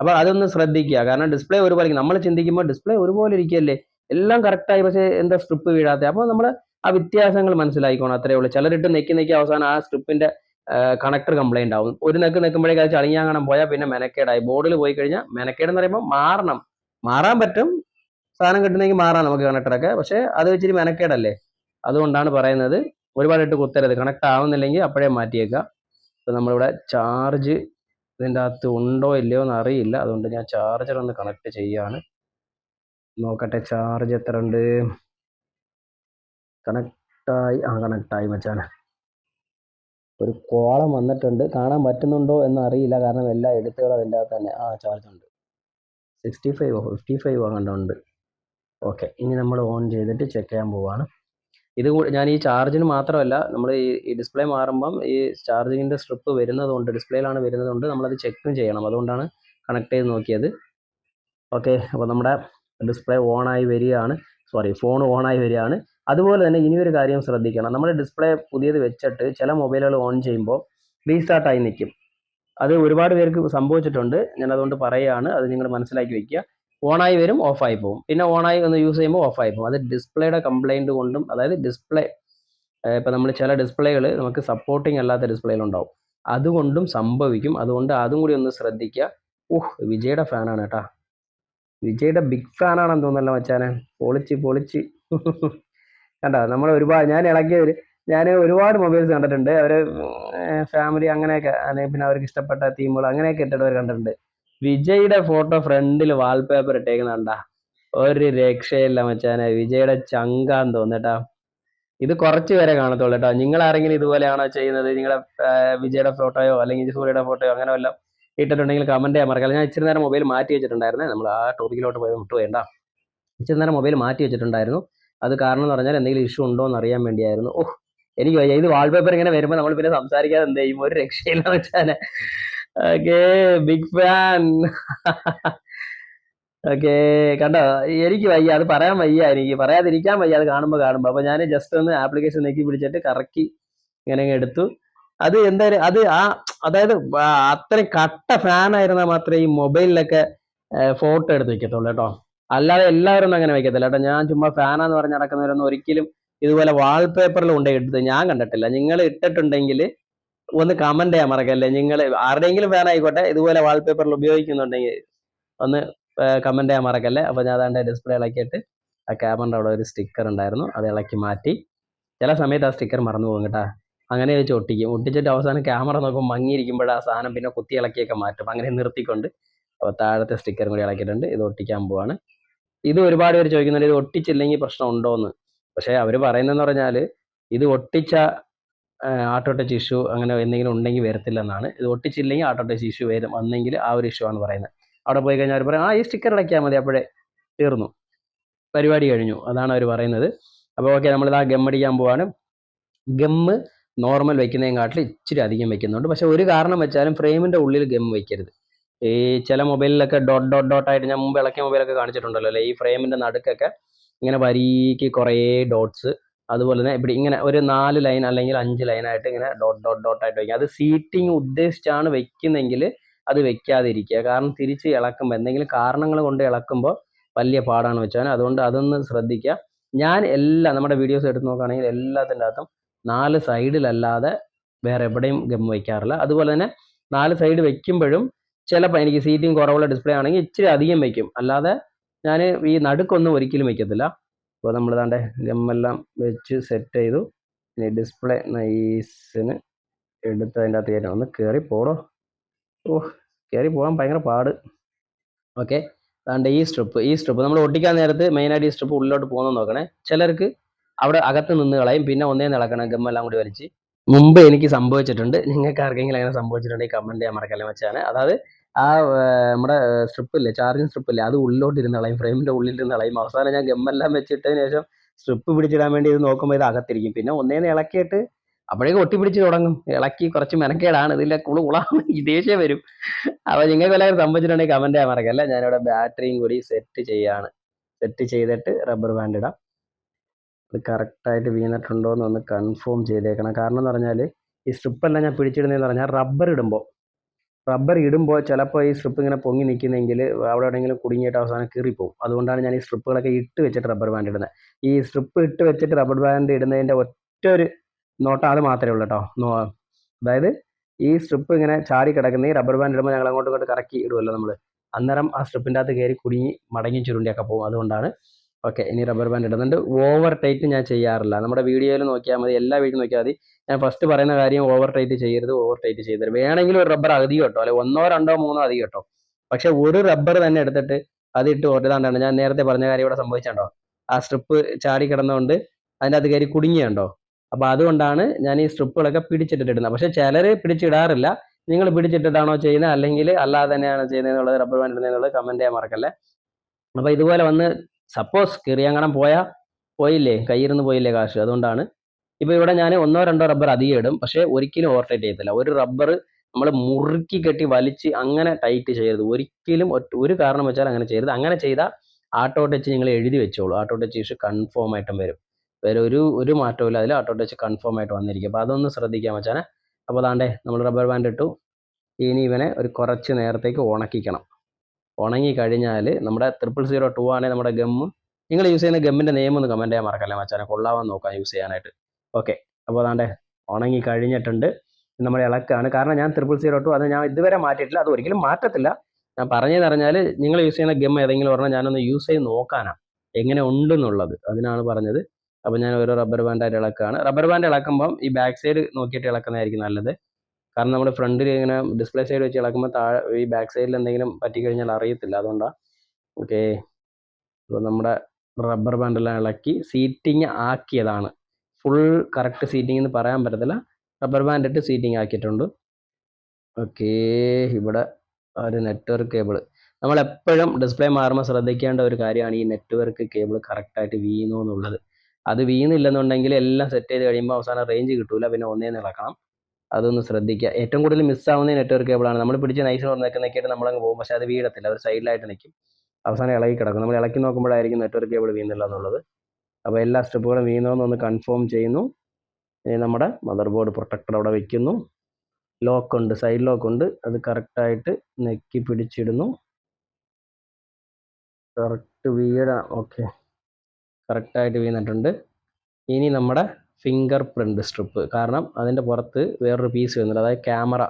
അപ്പോൾ അതൊന്ന് ശ്രദ്ധിക്കുക. കാരണം ഡിസ്പ്ലേ ഒരുപോലെ നമ്മൾ ചിന്തിക്കുമ്പോൾ ഡിസ്പ്ലേ ഒരുപോലെ ഇരിക്കുകയല്ലേ? എല്ലാം കറക്റ്റായി പക്ഷേ എന്താ സ്ട്രിപ്പ് വീഴാത്ത? അപ്പോൾ നമ്മൾ ആ വ്യത്യാസങ്ങൾ മനസ്സിലായിക്കോണം. അത്രേ ഉള്ളൂ. ചിലരിട്ട് നെക്കി നെക്കി അവസാനം ആ സ്ട്രിപ്പിന്റെ കണക്ടർ കംപ്ലൈന്റ് ആവും. ഒരു നെക്ക് നെക്കുമ്പോഴേക്കും അത് ചളിങ്ങാൻ കാണാൻ പോയാൽ പിന്നെ മെനക്കേടായി. ബോർഡിൽ പോയി കഴിഞ്ഞാൽ മെനക്കേട് എന്ന് പറയുമ്പോൾ മാറണം. മാറാൻ പറ്റും. സാധനം കിട്ടുന്നെങ്കിൽ മാറാം നമുക്ക് കണക്ടറൊക്കെ പക്ഷേ അത് വെച്ചിട്ട് മെനക്കേടല്ലേ? അതുകൊണ്ടാണ് പറയുന്നത്. ഒരുപാട് ഇട്ട് കുത്തരുത്. കണക്ട് ആവുന്നില്ലെങ്കിൽ അപ്പോഴേ മാറ്റിയേക്കാം. ഇപ്പം നമ്മളിവിടെ ചാർജ് ഇതിന്റെ അകത്ത് ഉണ്ടോ ഇല്ലയോ എന്ന് അറിയില്ല. അതുകൊണ്ട് ഞാൻ ചാർജർ ഒന്ന് കണക്ട് ചെയ്യാണ്. നോക്കട്ടെ ചാർജ് എത്ര ഉണ്ട്? കണക്റ്റായി ആ കണക്റ്റായി മച്ചാണ് ഒരു കോളം വന്നിട്ടുണ്ട്. കാണാൻ പറ്റുന്നുണ്ടോ എന്ന് അറിയില്ല. കാരണം എല്ലാ എഴുത്തുകളും അതിന്റെ അകത്ത് തന്നെ. ആ ചാർജ് ഉണ്ട്. സിക്സ്റ്റി ഫൈവോ ഫിഫ്റ്റി ഫൈവോ കണ്ടുണ്ട് ഓക്കെ ഇനി നമ്മൾ ഓൺ ചെയ്തിട്ട് ചെക്ക് ചെയ്യാൻ പോവാണ്. ഇത് ഞാൻ ഈ ചാർജിന് മാത്രമല്ല നമ്മൾ ഈ ഡിസ്പ്ലേ മാറുമ്പം ഈ ചാർജിങ്ങിന്റെ സ്ട്രിപ്പ് വരുന്നതുകൊണ്ട് ഡിസ്പ്ലേയിലാണ് വരുന്നതുകൊണ്ട് നമ്മളത് ചെക്കും ചെയ്യണം. അതുകൊണ്ടാണ് കണക്ട് ചെയ്ത് നോക്കിയത്. ഓക്കെ അപ്പോൾ നമ്മുടെ ഡിസ്പ്ലേ ഓണായി വരികയാണ്. സോറി ഫോൺ ഓണായി വരികയാണ്. അതുപോലെ തന്നെ ഇനിയൊരു കാര്യം ശ്രദ്ധിക്കണം. നമ്മൾ ഡിസ്പ്ലേ പുതിയത് വെച്ചിട്ട് ചില മൊബൈലുകൾ ഓൺ ചെയ്യുമ്പോൾ റീസ്റ്റാർട്ടായി നിൽക്കും അത് ഒരുപാട് പേർക്ക് സംഭവിച്ചിട്ടുണ്ട്. ഞാൻ അതുകൊണ്ട് പറയുകയാണ് അത് നിങ്ങൾ മനസ്സിലാക്കി വെക്കുക. ഓണായി വരും ഓഫായി പോകും. പിന്നെ ഓണായി ഒന്ന് യൂസ് ചെയ്യുമ്പോൾ ഓഫായി പോകും. അത് ഡിസ്പ്ലേയുടെ കംപ്ലൈന്റ് കൊണ്ടും അതായത് ഡിസ്പ്ലേ ഇപ്പം നമ്മൾ ചില ഡിസ്പ്ലേകൾ നമുക്ക് സപ്പോർട്ടിങ് അല്ലാത്ത ഡിസ്പ്ലേയിലുണ്ടാവും അതുകൊണ്ടും സംഭവിക്കും. അതുകൊണ്ട് അതും കൂടി ഒന്ന് ശ്രദ്ധിക്കുക. ഓഹ് വിജയുടെ ഫാനാണ് കേട്ടാ. വിജയുടെ ബിഗ് ഫാനാണെന്ന് തോന്നുന്നല്ലോ മച്ചാനെ. പൊളിച്ച് പൊളിച്ച്. കണ്ടോ? നമ്മൾ ഒരുപാട് ഞാൻ ഇളകിയതിൽ ഞാൻ ഒരുപാട് മൊബൈൽസ് കണ്ടിട്ടുണ്ട്. അവർ ഫാമിലി അങ്ങനെയൊക്കെ അല്ലെങ്കിൽ പിന്നെ അവർക്ക് ഇഷ്ടപ്പെട്ട തീമുകൾ അങ്ങനെയൊക്കെ ഇട്ടിട്ടവർ കണ്ടിട്ടുണ്ട്. വിജയുടെ ഫോട്ടോ ഫ്രണ്ടിൽ വാൾപേപ്പർ ഇട്ടേക്കുന്ന കണ്ടാ? ഒരു രക്ഷയില്ല മച്ചാനെ. വിജയുടെ ചങ്കാന്ന് തോന്നിട്ടാ ഇത് കുറച്ച് പേരെ കാണത്തുള്ളൂ കേട്ടോ. നിങ്ങൾ ആരെങ്കിലും ഇതുപോലെയാണോ ചെയ്യുന്നത്? നിങ്ങളുടെ വിജയുടെ ഫോട്ടോയോ അല്ലെങ്കിൽ സൂര്യയുടെ ഫോട്ടോയോ അങ്ങനെ വല്ലതും ഇട്ടിട്ടുണ്ടെങ്കിൽ കമന്റ് ചെയ്യാൻ മറക്കാം ഞാൻ ഇച്ചിരി നേരം മൊബൈൽ മാറ്റി വെച്ചിട്ടുണ്ടായിരുന്നേ. നമ്മൾ ആ ടോപ്പിക്കിലോട്ട് പോയി വിട്ടു വേണ്ട ഇച്ചിരി നേരം മൊബൈൽ മാറ്റി വെച്ചിട്ടുണ്ടായിരുന്നു. അത് കാരണം എന്ന് പറഞ്ഞാൽ എന്തെങ്കിലും ഇഷ്യൂ ഉണ്ടോ എന്ന് അറിയാൻ വേണ്ടിയായിരുന്നു. ഓഹ് എനിക്ക് വയ്യ. ഇത് വാൾപേപ്പർ ഇങ്ങനെ വരുമ്പോൾ നമ്മൾ പിന്നെ സംസാരിക്കാതെ എന്ത് ചെയ്യും? ഒരു രക്ഷയില്ല വെച്ചാൽ ഓക്കെ ബിഗ് ഫാൻ ഓക്കെ കണ്ടോ? എനിക്ക് വയ്യ. അത് പറയാൻ വയ്യ എനിക്ക്. പറയാതിരിക്കാൻ വയ്യ. അത് കാണുമ്പോൾ കാണുമ്പോൾ അപ്പൊ ഞാൻ ജസ്റ്റ് ഒന്ന് ആപ്ലിക്കേഷൻ നീക്കി പിടിച്ചിട്ട് കറക്കി ഇങ്ങനെ എടുത്തു. അത് എന്തായാലും അത് ആ അതായത് അത്രയും കട്ട ഫാൻ ആയിരുന്നാൽ മാത്രമേ ഈ മൊബൈലിലൊക്കെ ഫോട്ടോ എടുത്ത് വെക്കത്തുള്ളൂ കേട്ടോ. അല്ലാതെ എല്ലാവരും അങ്ങനെ വെക്കത്തില്ല കേട്ടോ. ഞാൻ ചുമ്മാ ഫാനാന്ന് പറഞ്ഞ് നടക്കുന്നവരൊന്നും ഒരിക്കലും ഇതുപോലെ വാൾപേപ്പറിൽ കൊണ്ടേ എടുത്ത് ഞാൻ കണ്ടിട്ടില്ല. നിങ്ങൾ ഇട്ടിട്ടുണ്ടെങ്കിൽ ഒന്ന് കമന്റ് ചെയ്യാൻ മറക്കല്ലേ? നിങ്ങൾ ആരുടെയെങ്കിലും ഫാൻ ആയിക്കോട്ടെ ഇതുപോലെ വാൾപേപ്പറിൽ ഉപയോഗിക്കുന്നുണ്ടെങ്കിൽ ഒന്ന് കമന്റ് ചെയ്യാൻ മറക്കല്ലേ? അപ്പോൾ ഞാൻ അതാണ്ട് ഡിസ്പ്ലേ ഇളക്കിയിട്ട് ആ ക്യാമറയുടെ അവിടെ ഒരു സ്റ്റിക്കർ ഉണ്ടായിരുന്നു. അത് ഇളക്കി മാറ്റി. ചില സമയത്ത് ആ സ്റ്റിക്കർ മറന്നു പോകും കേട്ടാ. അങ്ങനെ വെച്ച് ഒട്ടിക്കും. ഒട്ടിച്ചിട്ട് അവസാനം ക്യാമറ നോക്കുമ്പോൾ മങ്ങിയിരിക്കുമ്പോൾ ആ സാധനം പിന്നെ കുത്തി ഇളക്കിയൊക്കെ മാറ്റും. അങ്ങനെ നിർത്തിക്കൊണ്ട് അപ്പോൾ താഴത്തെ സ്റ്റിക്കറും കൂടി ഇളക്കിയിട്ടുണ്ട്. ഇത് ഒട്ടിക്കാൻ പോവാണ്. ഇത് ഒരുപാട് പേര് ചോദിക്കുന്നുണ്ട് ഇത് ഒട്ടിച്ചില്ലെങ്കിൽ പ്രശ്നം ഉണ്ടോ എന്ന് പക്ഷേ അവർ പറയുന്നതെന്ന് പറഞ്ഞാൽ ഇത് ഒട്ടിച്ച ആട്ടോ ഇഷ്യൂ അങ്ങനെ എന്തെങ്കിലും ഉണ്ടെങ്കിൽ വരത്തില്ലെന്നാണ്. ഇത് ഒട്ടിച്ചില്ലെങ്കിൽ ആട്ടോ ടച്ച് ഇഷ്യൂ വരും വന്നെങ്കിൽ ആ ഒരു ഇഷ്യൂ ആണ് പറയുന്നത്. അവിടെ പോയി കഴിഞ്ഞാൽ അവർ പറയും ആ ഈ സ്റ്റിക്കർ അടയ്ക്കാൽ മതി അപ്പോഴേ തീർന്നു. പരിപാടി കഴിഞ്ഞു അതാണ് അവർ പറയുന്നത്. അപ്പോൾ ഓക്കെ നമ്മളിത് ആ ഗം അടിക്കാൻ പോവാണ്. ഗമ്മ് നോർമൽ വെക്കുന്നതിനെക്കാട്ടിൽ ഇച്ചിരി അധികം വെക്കുന്നുണ്ട്. പക്ഷെ ഒരു കാരണം വെച്ചാലും ഫ്രെയിമിന്റെ ഉള്ളിൽ ഗം വെക്കരുത്. ഈ ചില മൊബൈലിലൊക്കെ ഡോട്ട് ഡോട്ട് ഡോട്ട് ആയിട്ട് ഞാൻ മുമ്പ് ഇളക്കിയ മൊബൈലൊക്കെ കാണിച്ചിട്ടുണ്ടല്ലോ അല്ലേ? ഈ ഫ്രെയിമിന്റെ നടുക്കൊക്കെ ഇങ്ങനെ വരിക്ക് കുറേ ഡോട്ട്സ്. അതുപോലെ തന്നെ ഇവിടെ ഇങ്ങനെ ഒരു നാല് ലൈൻ അല്ലെങ്കിൽ അഞ്ച് ലൈനായിട്ട് ഇങ്ങനെ ഡോട്ട് ഡോട്ട് ഡോട്ട് ആയിട്ട് വയ്ക്കുക അത് സീറ്റിംഗ് ഉദ്ദേശിച്ചാണ് വെക്കുന്നെങ്കിൽ അത് വെക്കാതിരിക്കുക. കാരണം തിരിച്ച് ഇളക്കുമ്പോൾ എന്തെങ്കിലും കാരണങ്ങൾ കൊണ്ട് ഇളക്കുമ്പോൾ വലിയ പാടാണ് വെച്ചാൽ. അതുകൊണ്ട് അതൊന്ന് ശ്രദ്ധിക്കുക. ഞാൻ എല്ലാ നമ്മുടെ വീഡിയോസ് എടുത്ത് നോക്കുകയാണെങ്കിൽ എല്ലാത്തിന്റെ അകത്തും നാല് സൈഡിലല്ലാതെ വേറെ എവിടെയും ഗം വയ്ക്കാറില്ല. അതുപോലെ തന്നെ നാല് സൈഡ് വെക്കുമ്പോഴും ചിലപ്പോൾ എനിക്ക് സീറ്റിംഗ് കുറവുള്ള ഡിസ്പ്ലേ ആണെങ്കിൽ ഇച്ചിരി അധികം വയ്ക്കും അല്ലാതെ ഞാൻ ഈ നടുക്കൊന്നും ഒരിക്കലും വയ്ക്കത്തില്ല അപ്പോൾ നമ്മൾ താണ്ടെ ഗമ്മെല്ലാം വെച്ച് സെറ്റ് ചെയ്തു. ഇനി ഡിസ്പ്ലേ നൈസിന് എടുത്ത് അതിന്റെ അകത്ത് കയറ്റാം ഒന്ന് കയറി പോടോ. ഓ കയറി പോകാൻ ഭയങ്കര പാട്. ഓക്കെ. അതുകൊണ്ട് ഈ സ്ട്രിപ്പ് ഈ സ്ട്രിപ്പ് നമ്മൾ ഒട്ടിക്കാൻ നേരത്ത് മെയിനായിട്ട് ഈ സ്ട്രിപ്പ് ഉള്ളിലോട്ട് പോകുന്നത് നോക്കണേ. ചിലർക്ക് അവിടെ അകത്ത് നിന്ന് കളയും. പിന്നെ ഒന്നേ നിളക്കണം ഗമ്മെല്ലാം കൂടി വലിച്ച്. മുമ്പ് എനിക്ക് സംഭവിച്ചിട്ടുണ്ട്. നിങ്ങൾക്ക് ആർക്കെങ്കിലും അങ്ങനെ സംഭവിച്ചിട്ടുണ്ടെങ്കിൽ കമന്റ് ചെയ്യാൻ മറക്കല്ലേ. വെച്ചാണ് അതായത് ആ നമ്മുടെ സ്ട്രിപ്പ് ഇല്ലേ ചാർജിങ് സ്ട്രിപ്പ് ഇല്ലേ അത് ഉള്ളിലോട്ട് ഇരുന്ന് കളയും. ഫ്രെയിമിന്റെ ഉള്ളിൽ ഇരുന്ന് കളയും. അവസാനം ഞാൻ ഗമ്മെല്ലാം വെച്ചിട്ടതിന് ശേഷം സ്ട്രിപ്പ് പിടിച്ചിടാൻ വേണ്ടി ഇത് നോക്കുമ്പോൾ ഇത് അകത്തിരിക്കും. പിന്നെ ഒന്നേന്ന് ഇളക്കിയിട്ട് അപ്പോഴേക്കും ഒട്ടിപ്പിടിച്ച് തുടങ്ങും. ഇളക്കി കുറച്ച് മെനക്കേടാണ്. ഇതിലെ കുളു കുളാണ് ദേഷ്യം വരും. അപ്പോൾ നിങ്ങൾക്ക് വല്ലതും സംഭവിച്ചിട്ടുണ്ടെങ്കിൽ കമന്റ് ചെയ്യാൻ മറക്കല്ല ഞാനിവിടെ ബാറ്ററിയും കൂടി സെറ്റ് ചെയ്യാണ്. സെറ്റ് ചെയ്തിട്ട് റബ്ബർ ബാൻഡ് ഇടാം. ഇത് കറക്റ്റായിട്ട് വീണിട്ടുണ്ടോ എന്ന് ഒന്ന് കൺഫേം ചെയ്തേക്കണം. കാരണം എന്ന് പറഞ്ഞാൽ ഈ സ്ട്രിപ്പെല്ലാം ഞാൻ പിടിച്ചിടുന്നതെന്ന് പറഞ്ഞാൽ റബ്ബർ ഇടുമ്പോൾ റബ്ബർ ഇടുമ്പോൾ ചിലപ്പോൾ ഈ സ്ട്രിപ്പ് ഇങ്ങനെ പൊങ്ങി നിൽക്കുന്നെങ്കിൽ അവിടെ എവിടെയെങ്കിലും കുടുങ്ങിയിട്ട് അവസാനം കീറിപ്പോവും. അതുകൊണ്ടാണ് ഞാൻ ഈ സ്ട്രിപ്പുകളൊക്കെ ഇട്ട് വെച്ചിട്ട് റബ്ബർ ബാൻഡ് ഇടുന്നത്. ഈ സ്ട്രിപ്പ് ഇട്ട് വെച്ചിട്ട് റബ്ബർ ബാൻഡ് ഇടുന്നതിന്റെ ഒറ്റ ഒരു നോട്ടം അത് മാത്രമേ ഉള്ളൂ കേട്ടോ അതായത് ഈ സ്ട്രിപ്പ് ഇങ്ങനെ ചാടി കിടക്കുന്ന ഈ റബ്ബർ ബാൻഡ് ഇടുമ്പോൾ ഞങ്ങൾ അങ്ങോട്ട് ഇങ്ങോട്ട് കറക്കി ഇടുമല്ലോ നമ്മൾ അന്നേരം ആ സ്ട്രിപ്പിന്റെ അകത്ത് കയറി കുടുങ്ങി മടങ്ങി ചുരുണ്ടിയൊക്കെ പോകും അതുകൊണ്ടാണ് ഓക്കെ ഇനി റബ്ബർ ബാൻഡ് ഇടുന്നുണ്ട്. ഓവർ ടൈറ്റ് ഞാൻ ചെയ്യാറില്ല. നമ്മുടെ വീഡിയോയിൽ നോക്കിയാൽ മതി. എല്ലാ വീഡിയോ നോക്കിയാൽ മതി. ഞാൻ ഫസ്റ്റ് പറയുന്ന കാര്യം ഓവർ ടൈറ്റ് ചെയ്യരുത് ഓവർ ടൈറ്റ് ചെയ്തത് വേണമെങ്കിൽ ഒരു റബ്ബർ അധികം കേട്ടോ അല്ലെ ഒന്നോ രണ്ടോ മൂന്നോ അധികം കേട്ടോ. പക്ഷെ ഒരു റബ്ബർ തന്നെ എടുത്തിട്ട് അതിട്ട് ഒരിതാണ്ടാണ് ഞാൻ നേരത്തെ പറഞ്ഞ കാര്യം ഇവിടെ സംഭവിച്ചോ ആ സ്ട്രിപ്പ് ചാടി കിടന്നുകൊണ്ട് അതിന്റെ അത് കയറി കുടുങ്ങിയുണ്ടോ അപ്പൊ അതുകൊണ്ടാണ് ഞാൻ ഈ സ്ട്രിപ്പുകളൊക്കെ പിടിച്ചിട്ടിട്ട് ഇടുന്നത്. പക്ഷെ ചിലര് പിടിച്ചിടാറില്ല. നിങ്ങൾ പിടിച്ചിട്ടിട്ടാണോ ചെയ്യുന്നത്? അല്ലെങ്കിൽ അല്ലാതെ തന്നെയാണ് ചെയ്യുന്നത് എന്നുള്ളത് റബ്ബർ ബാൻഡ് ഇടുന്നത് എന്നുള്ളത് കമന്റ് ചെയ്യാൻ മറക്കല്ലേ. അപ്പൊ ഇതുപോലെ വന്ന് സപ്പോസ് കീറിയങ്ങണം പോയാൽ പോയില്ലേ? കയ്യിരുന്ന് പോയില്ലേ കാശ്? അതുകൊണ്ടാണ് ഇപ്പൊ ഇവിടെ ഞാൻ ഒന്നോ രണ്ടോ റബ്ബർ അധികം ഇടും. പക്ഷെ ഒരിക്കലും ഓവർടൈറ്റ് ചെയ്യത്തില്ല. ഒരു റബ്ബർ നമ്മൾ മുറുക്കി കെട്ടി വലിച്ച് അങ്ങനെ ടൈറ്റ് ചെയ്യരുത്. ഒരിക്കലും ഒരു കാരണം വെച്ചാൽ അങ്ങനെ ചെയ്യരുത്. അങ്ങനെ ചെയ്താൽ ആട്ടോ ടച്ച് നിങ്ങൾ എഴുതി വെച്ചോളൂ. ആട്ടോ ടച്ച് ഇഷ്യൂ കൺഫേം ആയിട്ടും വരും. വേറെ ഒരു ഒരു മാറ്റവും അതിൽ ആട്ടോ ടച്ച് കൺഫേം ആയിട്ട് വന്നിരിക്കും. അപ്പോൾ അതൊന്ന് ശ്രദ്ധിക്കാൻ വെച്ചാൽ അപ്പോൾ അതാണ്ടേ നമ്മൾ റബ്ബർ ബാൻഡ് ഇട്ടു. ഇനി ഇവനെ ഒരു കുറച്ച് നേരത്തേക്ക് ഉണക്കിക്കണം. ഉണങ്ങി കഴിഞ്ഞാൽ നമ്മുടെ ട്രിപ്പിൾ സീറോ ടു ആണെങ്കിൽ നമ്മുടെ ഗമ്മ് നിങ്ങൾ യൂസ് ചെയ്യുന്ന ഗമ്മിന്റെ നെയിം ഒന്ന് കമന്റ് ചെയ്യാൻ മറക്കല്ലേ മച്ചാനെ? കൊള്ളാവാൻ നോക്കാം യൂസ് ചെയ്യാനായിട്ട്. ഓക്കെ അപ്പോൾ അതാണ്ട് ഉണങ്ങി കഴിഞ്ഞിട്ടുണ്ട്. നമ്മൾ ഇളക്കാണ്. കാരണം ഞാൻ ത്രിപ്പിൾ സീറോ ടു അത് ഞാൻ ഇതുവരെ മാറ്റിയിട്ടില്ല. അത് ഒരിക്കലും മാറ്റത്തില്ല. ഞാൻ പറഞ്ഞതെന്ന് പറഞ്ഞാൽ നിങ്ങൾ യൂസ് ചെയ്യുന്ന ഗം ഏതെങ്കിലും പറഞ്ഞാൽ ഞാനൊന്ന് യൂസ് ചെയ്ത് നോക്കാനാണ്. എങ്ങനെ ഉണ്ടെന്നുള്ളത്. അതിനാണ് പറഞ്ഞത്. അപ്പോൾ ഞാൻ ഓരോ റബ്ബർ ബാൻഡായിട്ട് ഇളക്കുകയാണ് റബ്ബർ ബാൻഡ് ഇളക്കുമ്പം ഈ ബാക്ക് സൈഡ് നോക്കിയിട്ട് ഇളക്കുന്നതായിരിക്കും നല്ലത്. കാരണം നമ്മൾ ഫ്രണ്ടിൽ ഇങ്ങനെ ഡിസ്പ്ലേ സൈഡ് വെച്ച് ഇളക്കുമ്പോൾ താഴെ ഈ ബാക്ക് സൈഡിൽ എന്തെങ്കിലും പറ്റിക്കഴിഞ്ഞാൽ അറിയത്തില്ല. അതുകൊണ്ടാണ് ഓക്കെ അപ്പോൾ നമ്മുടെ റബ്ബർ ബാൻഡെല്ലാം ഇളക്കി സീറ്റിങ് ആക്കിയതാണ്. ഫുൾ കറക്റ്റ് സീറ്റിംഗ് എന്ന് പറയാൻ പറ്റത്തില്ല. റബ്ബർ ബാൻഡ് ഇട്ട് സീറ്റിംഗ് ആക്കിയിട്ടുണ്ട്. ഓക്കെ ഇവിടെ ഒരു നെറ്റ്വർക്ക് കേബിൾ നമ്മൾ എപ്പോഴും ഡിസ്പ്ലേ മാറുമ്പോൾ ശ്രദ്ധിക്കേണ്ട ഒരു കാര്യമാണ് ഈ നെറ്റ്വർക്ക് കേബിൾ കറക്റ്റായിട്ട് വീണു എന്നുള്ളത്. അത് വീണില്ലെന്നുണ്ടെങ്കിൽ എല്ലാം സെറ്റ് ചെയ്ത് കഴിയുമ്പോൾ അവസാനം റേഞ്ച് കിട്ടൂല പിന്നെ ഒന്നേ നിറക്കണം അതൊന്ന് ശ്രദ്ധിക്കുക. ഏറ്റവും കൂടുതൽ മിസ്സാവുന്ന നെറ്റ്വർക്ക് കേബിളാണ് നമ്മൾ പിടിച്ച് നൈസ് നിൽക്കുന്ന നമ്മൾ നമ്മളങ്ങ് പോകും. പക്ഷേ അത് വീഴത്തില്ല. ഒരു സൈഡിലായിട്ട് നിൽക്കും. അവസാനം ഇളകി കിടക്കും. നമ്മൾ ഇളക്കി നോക്കുമ്പോഴായിരിക്കും നെറ്റ്വർക്ക് കേബിൾ വീണില്ല എന്നുള്ളത്. അപ്പോൾ എല്ലാ സ്റ്റെപ്പുകളും ഒന്ന് കൺഫേം ചെയ്യുന്നു. ഇനി നമ്മുടെ മദർ ബോർഡ് പ്രൊട്ടക്ടർ അവിടെ വെക്കുന്നു. ലോക്ക് ഉണ്ട് സൈഡ് ലോക്ക് ഉണ്ട്. അത് കറക്റ്റായിട്ട് നെക്കി പിടിച്ചിടുന്നു. Correct വീഴ okay. കറക്റ്റായിട്ട് വീണിട്ടുണ്ട്. ഇനി നമ്മുടെ ഫിംഗർ പ്രിന്റ് സ്ട്രിപ്പ്. കാരണം അതിന്റെ പുറത്ത് വേറൊരു പീസ് വരുന്നുണ്ട്. അതായത് ക്യാമറ.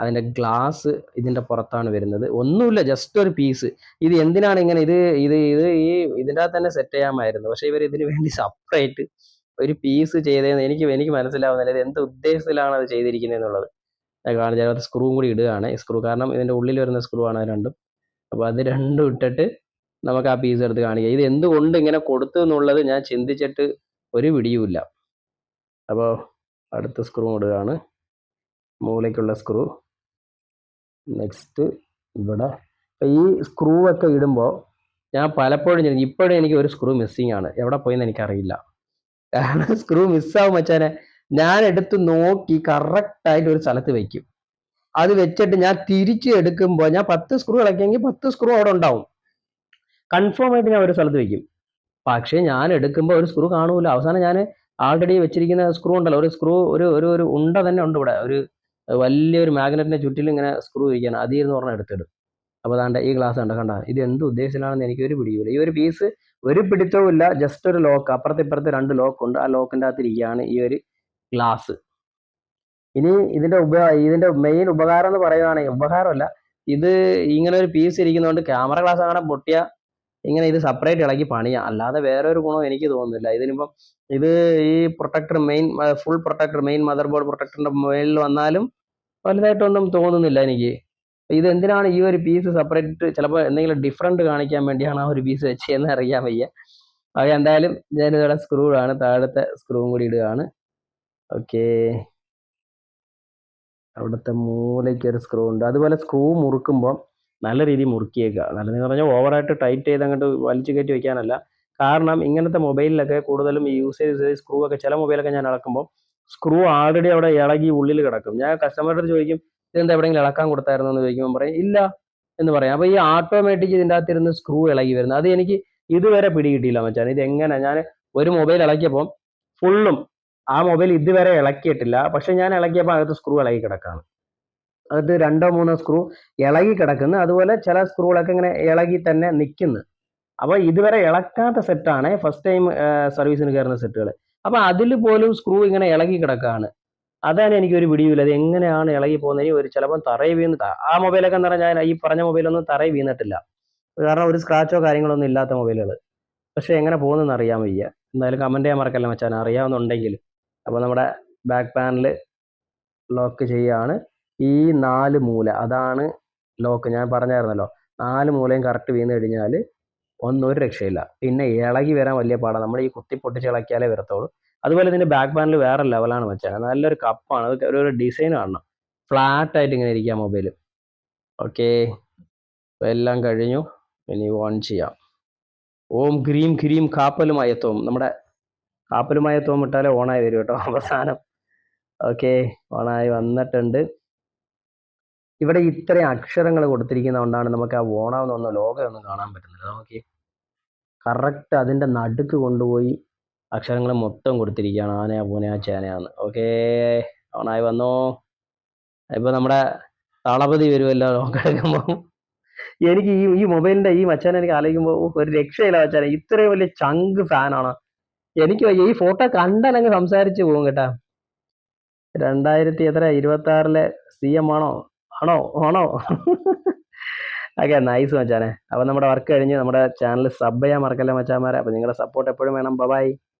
അതിന്റെ ഗ്ലാസ് ഇതിന്റെ പുറത്താണ് വരുന്നത്. ഒന്നുമില്ല ജസ്റ്റ് ഒരു പീസ് ഇത് എന്തിനാണ് ഇങ്ങനെ ഇത് ഇത് ഇത് ഈ ഇതിന്റെ തന്നെ സെറ്റ് ചെയ്യാമായിരുന്നു. പക്ഷേ ഇവർ ഇതിന് വേണ്ടി സെപ്പറേറ്റ് ഒരു പീസ് ചെയ്തതെന്ന് എനിക്ക് എനിക്ക് മനസ്സിലാവുന്നില്ല ഇത് എന്ത് ഉദ്ദേശത്തിലാണ് അത് ചെയ്തിരിക്കുന്നത് എന്നുള്ളത്. കാണാൻ ചിലപ്പോൾ സ്ക്രൂവും കൂടി ഇടുകയാണ്. സ്ക്രൂ കാരണം ഇതിന്റെ ഉള്ളിൽ വരുന്ന സ്ക്രൂ ആണ് രണ്ടും. അപ്പോൾ അത് രണ്ടും ഇട്ടിട്ട് നമുക്ക് ആ പീസ് എടുത്ത് കാണിക്കുക ഇത് എന്തുകൊണ്ട് ഇങ്ങനെ കൊടുത്തു എന്നുള്ളത് ഞാൻ ചിന്തിച്ചിട്ട് ഒരു പിടിയുമില്ല അപ്പോൾ അടുത്ത സ്ക്രൂ ഇടുകയാണ്. മൂലയ്ക്കുള്ള സ്ക്രൂ നെക്സ്റ്റ് ഇവിടെ. ഈ സ്ക്രൂ ഒക്കെ ഇടുമ്പോൾ ഞാൻ പലപ്പോഴും ചിന്തി- ഇപ്പോഴും എനിക്ക് ഒരു സ്ക്രൂ മിസ്സിങ് ആണ്. എവിടെ പോയെന്ന് എനിക്കറിയില്ല. കാരണം സ്ക്രൂ മിസ്സാവും വെച്ചാൽ ഞാൻ എടുത്ത് നോക്കി കറക്റ്റായിട്ട് ഒരു സ്ഥലത്ത് വെക്കും. അത് വെച്ചിട്ട് ഞാൻ തിരിച്ച് എടുക്കുമ്പോൾ ഞാൻ പത്ത് സ്ക്രൂ ഇളക്കിയെങ്കിൽ പത്ത് സ്ക്രൂ അവിടെ ഉണ്ടാവും. കൺഫേം ആയിട്ട് ഞാൻ ഒരു സ്ഥലത്ത് വെക്കും. പക്ഷേ ഞാൻ എടുക്കുമ്പോൾ ഒരു സ്ക്രൂ കാണൂല. അവസാനം ഞാൻ ആൾറെഡി വെച്ചിരിക്കുന്ന സ്ക്രൂ ഉണ്ടല്ലോ. ഒരു സ്ക്രൂ ഒരു ഒരു ഒരു ഉണ്ട തന്നെ ഉണ്ട് ഇവിടെ. ഒരു വലിയൊരു മാഗ്നറ്റിന്റെ ചുറ്റിലും ഇങ്ങനെ സ്ക്രൂ ഇരിക്കുകയാണ്. അതിൽ നിന്ന് പറഞ്ഞാൽ എടുത്തിടും. അപ്പോൾ അതാണ്ട് ഈ ഗ്ലാസ് കണ്ട കണ്ട? ഇത് എന്ത് ഉദ്ദേശത്തിലാണെന്ന് എനിക്ക് ഒരു പിടിയില്ല. ഈ ഒരു പീസ് ഒരു പിടിത്തവും ഇല്ല ജസ്റ്റ് ഒരു ലോക്ക് അപ്പുറത്ത് ഇപ്പുറത്ത് രണ്ട് ലോക്ക് ഉണ്ട്. ആ ലോക്കിന്റെ അകത്ത് ഇരിക്കുകയാണ് ഈ ഒരു ഗ്ലാസ് ഇനി ഇതിന്റെ ഉപ ഇതിന്റെ മെയിൻ ഉപകാരം എന്ന് പറയുകയാണെങ്കിൽ ഉപകാരമല്ല. ഇത് ഇങ്ങനെ ഒരു പീസ് ഇരിക്കുന്നതുകൊണ്ട് ക്യാമറ ഗ്ലാസ് അങ്ങനെ പൊട്ടിയ ഇങ്ങനെ ഇത് സെപ്പറേറ്റ് ഇളക്കി പണിയാം. അല്ലാതെ വേറെ ഒരു ഗുണം എനിക്ക് തോന്നുന്നില്ല. ഇതിനിപ്പം ഇത് ഈ protector main full protector main motherboard പ്രൊട്ടക്ടറിന്റെ മുകളിൽ വന്നാലും വലുതായിട്ടൊന്നും തോന്നുന്നില്ല എനിക്ക്. ഇത് എന്തിനാണ് ഈ ഒരു പീസ് സെപ്പറേറ്റ് ചിലപ്പോൾ എന്തെങ്കിലും ഡിഫറെന്റ് കാണിക്കാൻ വേണ്ടിയാണ് ആ ഒരു പീസ് വെച്ചതെന്ന് അറിയാൻ വയ്യ. അത് എന്തായാലും ഞാനിതോടെ സ്ക്രൂ ആണ്. താഴത്തെ സ്ക്രൂവും കൂടി ഇടുകയാണ്. ഓക്കേ അവിടുത്തെ മൂലയ്ക്ക് ഒരു സ്ക്രൂ ഉണ്ട്. അതുപോലെ സ്ക്രൂ മുറുക്കുമ്പോൾ നല്ല രീതിയിൽ മുറുക്കിയേക്കുക. നല്ലതെന്ന് പറഞ്ഞാൽ ഓവറായിട്ട് ടൈറ്റ് ചെയ്ത് അങ്ങോട്ട് വലിച്ചു കയറ്റി വെക്കാനല്ല. കാരണം ഇങ്ങനത്തെ മൊബൈലിലൊക്കെ കൂടുതലും യൂസ് ചെയ്ത് സ്ക്രൂ ഒക്കെ ചില മൊബൈലൊക്കെ ഞാൻ ഇളക്കുമ്പോൾ സ്ക്രൂ ആൾറെഡി അവിടെ ഇളകി ഉള്ളിൽ കിടക്കും. ഞാൻ കസ്റ്റമറുടെ ചോദിക്കും ഇതെന്താ എവിടെയെങ്കിലും ഇളക്കാൻ കൊടുത്തായിരുന്നു? എന്ന് ചോദിക്കുമ്പോൾ പറയും ഇല്ല. എന്ന് പറയാം. അപ്പോൾ ഈ ഓട്ടോമാറ്റിക് ഇതിന്റെ അകത്തിരുന്ന് സ്ക്രൂ ഇളകി വരുന്നത്. അത് എനിക്ക് ഇതുവരെ പിടികിട്ടിയില്ല മച്ചാൻ ഇത് എങ്ങനെ? ഞാൻ ഒരു മൊബൈൽ ഇളക്കിയപ്പോൾ ഫുള്ളും ആ മൊബൈൽ ഇതുവരെ ഇളക്കിയിട്ടില്ല. പക്ഷെ ഞാൻ ഇളക്കിയപ്പോൾ അകത്ത് സ്ക്രൂ ഇളകി കിടക്കാണ്. അത് രണ്ടോ മൂന്നോ സ്ക്രൂ ഇളകി കിടക്കുന്നു. അതുപോലെ ചില സ്ക്രൂകളൊക്കെ ഇങ്ങനെ ഇളകി തന്നെ നിൽക്കുന്നു. അപ്പോൾ ഇതുവരെ ഇളക്കാത്ത സെറ്റാണ് ഫസ്റ്റ് ടൈം സർവീസിന് കയറുന്ന സെറ്റുകൾ അപ്പോൾ അതിൽ പോലും സ്ക്രൂ ഇങ്ങനെ ഇളകി കിടക്കുകയാണ്. അതാണ് എനിക്കൊരു പിടിയില്ല അത് എങ്ങനെയാണ് ഇളകി പോകുന്നത് ഒരു ചിലപ്പോൾ തറയിൽ വീണ് ആ മൊബൈലൊക്കെ എന്ന് പറഞ്ഞാൽ ഈ പറഞ്ഞ മൊബൈലൊന്നും തറയിൽ വീണിട്ടില്ല. കാരണം ഒരു സ്ക്രാച്ചോ കാര്യങ്ങളോ ഒന്നും ഇല്ലാത്ത മൊബൈലുകൾ പക്ഷേ എങ്ങനെ പോകുന്നതെന്ന് അറിയാൻ വയ്യ. എന്തായാലും കമന്റ് ചെയ്യാൻ മറക്കല്ല മച്ചാൻ അറിയാവുന്നുണ്ടെങ്കിൽ. അപ്പോൾ നമ്മുടെ ബാക്ക് പാനൽ ലോക്ക് ചെയ്യുകയാണ്. ഈ നാല് മൂല അതാണ് ലോക്ക് ഞാൻ പറഞ്ഞായിരുന്നല്ലോ നാല് മൂലയും കറക്റ്റ് വീണ് കഴിഞ്ഞാൽ ഒന്നും ഒരു രക്ഷയില്ല. പിന്നെ ഇളകി വരാൻ വലിയ പാടാണ് നമ്മൾ ഈ കുത്തി പൊട്ടിച്ച് ഇളക്കിയാലേ വരത്തുള്ളൂ. അതുപോലെ ഇതിന്റെ ബാക്ക് പാനൽ വേറെ ലെവലാണ് വെച്ചാൽ നല്ലൊരു കപ്പാണ്. അത് ഒരു ഡിസൈൻ കാണണം. ഫ്ലാറ്റ് ആയിട്ട് ഇങ്ങനെ ഇരിക്കുക മൊബൈൽ ഓക്കെ എല്ലാം കഴിഞ്ഞു. ഇനി ഓൺ ചെയ്യാം. ഓം ഗ്രീം ഗ്രീം തോം നമ്മുടെ കാപ്പലുമയത്വം ഇട്ടാലേ ഓണായി വരും കേട്ടോ. അവസാനം. ഓക്കെ ഓണായി വന്നിട്ടുണ്ട്. ഇവിടെ ഇത്രയും അക്ഷരങ്ങൾ കൊടുത്തിരിക്കുന്നതുകൊണ്ടാണ് നമുക്ക് ആ ഓണാവുന്ന ലോകം ഒന്നും കാണാൻ പറ്റുന്നില്ല നമുക്ക് കറക്റ്റ് അതിന്റെ നടുക്ക് കൊണ്ടുപോയി അക്ഷരങ്ങൾ മൊത്തം കൊടുത്തിരിക്കുകയാണ്. ആന പൂനയ ചേനയാന്ന്. ഓക്കേ ഓണായി വന്നോ? ഇപ്പൊ നമ്മുടെ തളപതി വരുമല്ലോ നോക്കെടുക്കുമ്പോൾ എനിക്ക് ഈ ഈ മൊബൈലിന്റെ ഈ മച്ചാനെ എനിക്ക് ആലോചിക്കുമ്പോൾ ഒരു രക്ഷയില്ല മച്ചാനെ. ഇത്രയും വലിയ ചങ്ക് ഫാനാണ് എനിക്ക് ഈ ഫോട്ടോ കണ്ടാൽ സംസാരിച്ച് പോകും കേട്ടാ. രണ്ടായിരത്തി എത്ര? ഇരുപത്തി ആറിലെ സി എം ആണോ? ആണോ? ആണോ? ഓക്കെ നൈസ് മച്ചാനെ. അപ്പൊ നമ്മുടെ വർക്ക് കഴിഞ്ഞ് നമ്മുടെ ചാനൽ സബ് ചെയ്യാൻ മറക്കല്ലേ മച്ചാന്മാരെ? അപ്പൊ നിങ്ങളുടെ സപ്പോർട്ട് എപ്പോഴും വേണം. ബൈ